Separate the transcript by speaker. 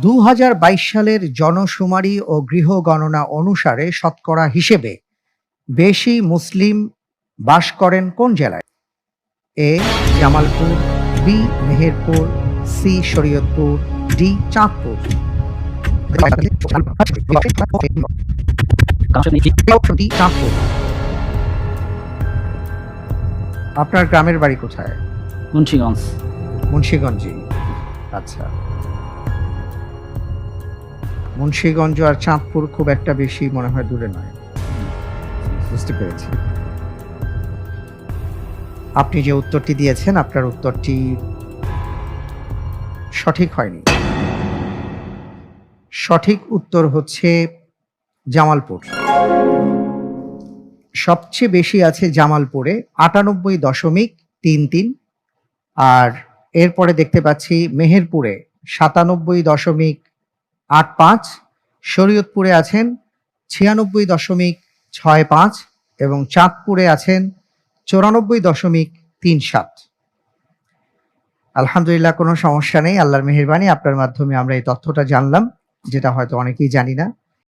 Speaker 1: দু হাজার বাইশ সালের জনশুমারি ও গৃহ গণনা অনুসারে শতকরা হিসেবে বেশি মুসলিম বাস করেন কোন জেলায়? A Jamalpur B Meherpur C Shariatpur D Chandpur. Chandpur. আপনার গ্রামের বাড়ি কোথায়?
Speaker 2: মুন্সিগঞ্জ।
Speaker 1: মুন্সীগঞ্জে আচ্ছা। মুন্সীগঞ্জ আর চাঁদপুর খুব একটা বেশি মনে হয় দূরে নয়। বুঝতে পেরেছি। আপনি যে উত্তরটি দিয়েছেন আপনার উত্তরটি সঠিক হয়নি। সঠিক উত্তর হচ্ছে জামালপুর। সবচেয়ে বেশি আছে জামালপুরে আটানব্বই দশমিক তিন তিন আর এরপরে দেখতে পাচ্ছি মেহেরপুরে সাতানব্বই দশমিক আট পাঁচ, শরীয়তপুরে আছেন ছিয়ানব্বই দশমিক ছয় পাঁচ এবং চাঁদপুরে আছেন চৌরানব্বই দশমিক তিন সাত। আলহামদুলিল্লাহ, কোনো সমস্যা নেই, আল্লাহর মেহরবানি। আপনার মাধ্যমে আমরা এই তথ্যটা জানলাম, যেটা হয়তো অনেকেই জানি না।